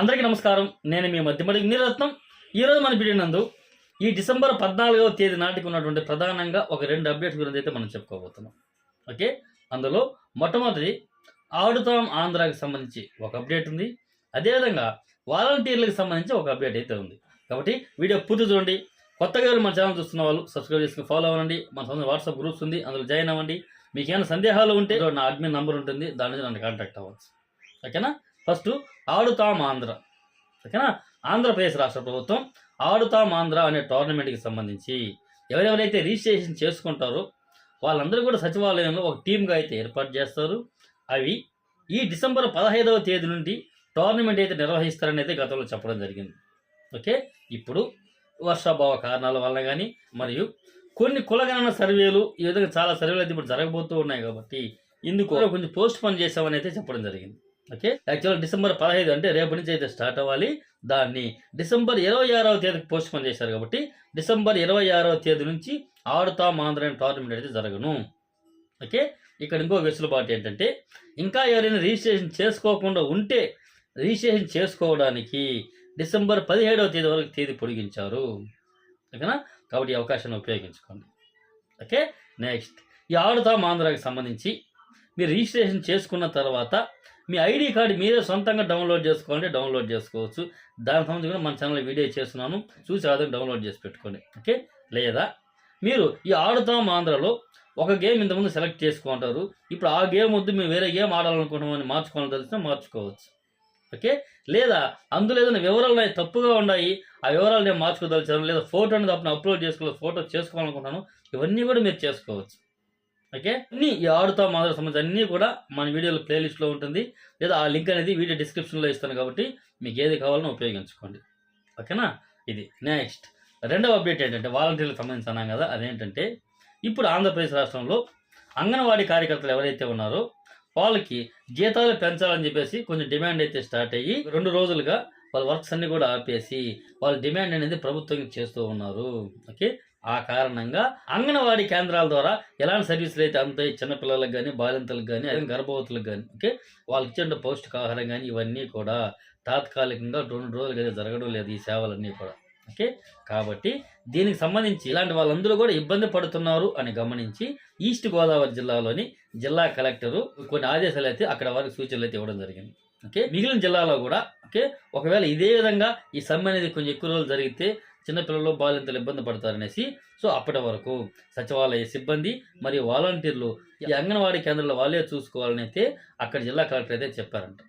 అందరికీ నమస్కారం. నేను మీ మధ్యమడి నీరత్నం ఈరోజు మన వీడియో నందు ఈ డిసెంబర్ పద్నాలుగవ తేదీ నాటికి ఉన్నటువంటి ప్రధానంగా ఒక రెండు అప్డేట్స్ గురించి అయితే మనం చెప్పుకోబోతున్నాం. ఓకే? అందులో మొట్టమొదటి ఆడుతాం ఆంధ్రాకి సంబంధించి ఒక అప్డేట్ ఉంది. అదేవిధంగా వాలంటీర్లకు సంబంధించి ఒక అప్డేట్ అయితే ఉంది. కాబట్టి వీడియో పూర్తి చూడండి. కొత్తగా మన ఛానల్ చూస్తున్న వాళ్ళు సబ్స్క్రైబ్ చేసుకుని ఫాలో అవ్వండి. మన సొంత వాట్సాప్ గ్రూప్స్ ఉంది. అందులో జాయిన్ అవ్వండి. మీకు ఏమైనా సందేహాలు ఉంటే నా అడ్మిన్ నంబర్ ఉంటుంది. దాని నుంచి నన్ను కాంటాక్ట్ అవ్వచ్చు. ఓకేనా? ఫస్ట్ ఆడుతాం ఆంధ్ర ఓకేనా ఆంధ్రప్రదేశ్ రాష్ట్ర ప్రభుత్వం ఆడుతాం ఆంధ్ర అనే టోర్నమెంట్కి సంబంధించి ఎవరెవరైతే రిజిస్ట్రేషన్ చేసుకుంటారో వాళ్ళందరూ కూడా సచివాలయంలో ఒక టీమ్గా అయితే ఏర్పాటు చేస్తారు. అవి ఈ డిసెంబర్ పదహైదవ తేదీ నుండి టోర్నమెంట్ అయితే నిర్వహిస్తారని అయితే గతంలో చెప్పడం జరిగింది. ఓకే? ఇప్పుడు వర్షాభావ కారణాల వల్ల కానీ మరియు కొన్ని కులగణన సర్వేలు ఈ విధంగా చాలా సర్వేలు అయితే ఇప్పుడు జరగబోతూ ఉన్నాయి కాబట్టి ఇందుకు కొంచెం పోస్ట్ పోన్ చేసామని అయితే చెప్పడం జరిగింది. ఓకే? యాక్చువల్గా డిసెంబర్ పదహైదు అంటే రేపు నుంచి అయితే స్టార్ట్ అవ్వాలి. దాన్ని డిసెంబర్ ఇరవై ఆరవ తేదీకి పోస్ట్ పోన్ చేశారు కాబట్టి డిసెంబర్ ఇరవై ఆరవ తేదీ నుంచి ఆడుతాం ఆంధ్ర టోర్నమెంట్ అయితే జరగను. ఓకే? ఇక్కడ ఇంకో వెసులుబాటు ఏంటంటే ఇంకా ఎవరైనా రిజిస్ట్రేషన్ చేసుకోకుండా ఉంటే రిజిస్ట్రేషన్ చేసుకోవడానికి డిసెంబర్ పదిహేడవ తేదీ వరకు తేదీ పొడిగించారు. ఓకేనా? కాబట్టి ఈ అవకాశాన్ని ఉపయోగించుకోండి. ఓకే? నెక్స్ట్ ఈ ఆడుతాం ఆంధ్రాకి సంబంధించి మీరు రిజిస్ట్రేషన్ చేసుకున్న తర్వాత మీ ఐడి కార్డు మీరే సొంతంగా డౌన్లోడ్ చేసుకోవాలంటే డౌన్లోడ్ చేసుకోవచ్చు. దాని సంబంధించి కూడా మన ఛానల్ వీడియో చేస్తున్నాను. చూసి ఆ డౌన్లోడ్ చేసి పెట్టుకోండి. ఓకే? లేదా మీరు ఈ ఆడుతాం ఆంధ్రలో ఒక గేమ్ ఇంతకుముందు సెలెక్ట్ చేసుకుంటారు. ఇప్పుడు ఆ గేమ్ వద్దు మేము వేరే గేమ్ ఆడాలనుకుంటున్నామని మార్చుకోవాలని తెలిసినా మార్చుకోవచ్చు. ఓకే? లేదా అందులో ఏదైనా వివరాలు తప్పుగా ఉన్నాయి ఆ వివరాలు నేను మార్చుకోదలిచాను లేదా ఫోటో అనేది అప్పుడు అప్లోడ్ చేసుకోవాలి ఫోటో చేసుకోవాలనుకుంటాను ఇవన్నీ కూడా మీరు చేసుకోవచ్చు. ఓకే? అన్ని ఈ ఆడుతా మాదిరి సంబంధించి అన్నీ కూడా మన వీడియోలో ప్లేలిస్ట్లో ఉంటుంది. లేదా ఆ లింక్ అనేది వీడియో డిస్క్రిప్షన్లో ఇస్తాను కాబట్టి మీకు ఏది కావాలనో ఉపయోగించుకోండి. ఓకేనా? ఇది నెక్స్ట్ రెండవ అప్డేట్ ఏంటంటే వాలంటీర్లకు సంబంధించి అన్నాం కదా అదేంటంటే ఇప్పుడు ఆంధ్రప్రదేశ్ రాష్ట్రంలో అంగన్వాడీ కార్యకర్తలు ఎవరైతే ఉన్నారో వాళ్ళకి జీతాలు పెంచాలని చెప్పేసి కొంచెం డిమాండ్ అయితే స్టార్ట్ అయ్యి రెండు రోజులుగా వాళ్ళ వర్క్స్ అన్ని కూడా ఆపేసి వాళ్ళ డిమాండ్ అనేది ప్రభుత్వం చేస్తూ ఉన్నారు. ఓకే? ఆ కారణంగా అంగన్వాడీ కేంద్రాల ద్వారా ఎలాంటి సర్వీసులు అయితే అందుతాయి? చిన్నపిల్లలకు కానీ బాలింతలకు కానీ అదే గర్భవతులకు కానీ ఓకే? వాళ్ళకి ఇచ్చే పౌష్టికాహారం కానీ ఇవన్నీ కూడా తాత్కాలికంగా రెండు రోజులు అయితే జరగడం లేదు ఈ సేవలన్నీ కూడా. ఓకే? కాబట్టి దీనికి సంబంధించి ఇలాంటి వాళ్ళందరూ కూడా ఇబ్బంది పడుతున్నారు అని గమనించి ఈస్ట్ గోదావరి జిల్లాలోని జిల్లా కలెక్టరు కొన్ని ఆదేశాలు అయితే అక్కడ వారికి సూచనలు అయితే ఇవ్వడం జరిగింది. ఓకే? మిగిలిన జిల్లాలో కూడా ఓకే? ఒకవేళ ఇదే విధంగా ఈ సమ్మె అనేది కొంచెం ఎక్కువ రోజులు జరిగితే చిన్నపిల్లలు బాలింతలు ఇబ్బంది పడతారనేసి సో అప్పటి వరకు సచివాలయ సిబ్బంది మరియు వాలంటీర్లు ఈ అంగన్వాడీ కేంద్రాల్లో వాళ్ళే చూసుకోవాలని అయితే అక్కడ జిల్లా కలెక్టర్ అయితే చెప్పారంట.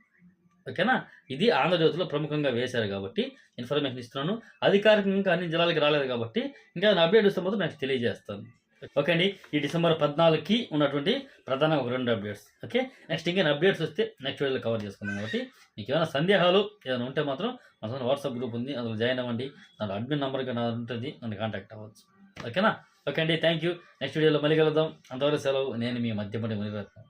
ఓకేనా? ఇది ఆంధ్రజ్యోతిలో ప్రముఖంగా వేశారు కాబట్టి ఇన్ఫర్మేషన్ ఇస్తున్నాను. అధికారికంగా అన్ని జిల్లాలకి రాలేదు కాబట్టి ఇంకా అప్డేట్ వస్తే మాత్రం నాకు తెలియజేస్తాను. ఓకే అండి. ఈ డిసెంబర్ పద్నాలుగుకి ఉన్నటువంటి ప్రధాన ఒక రెండు అప్డేట్స్. ఓకే? నెక్స్ట్ ఇంకేం అప్డేట్స్ వస్తే నెక్స్ట్ వీడియోలో కవర్ చేసుకుందాం కాబట్టి మీకు ఏమైనా సందేహాలు ఏదైనా ఉంటే మాత్రం మా సొంత వాట్సాప్ గ్రూప్ ఉంది. అందులో జాయిన్ అవ్వండి. నా అడ్మిన్ నెంబర్ నా ఉంటుంది. నన్ను కాంటాక్ట్ అవ్వచ్చు. ఓకేనా? ఓకే అండి. థ్యాంక్ యూ నెక్స్ట్ వీడియోలో మళ్ళీ కలుద్దాం. అంతవరకు సెలవు. నేను మీ మధ్యపడి మునిరత్నం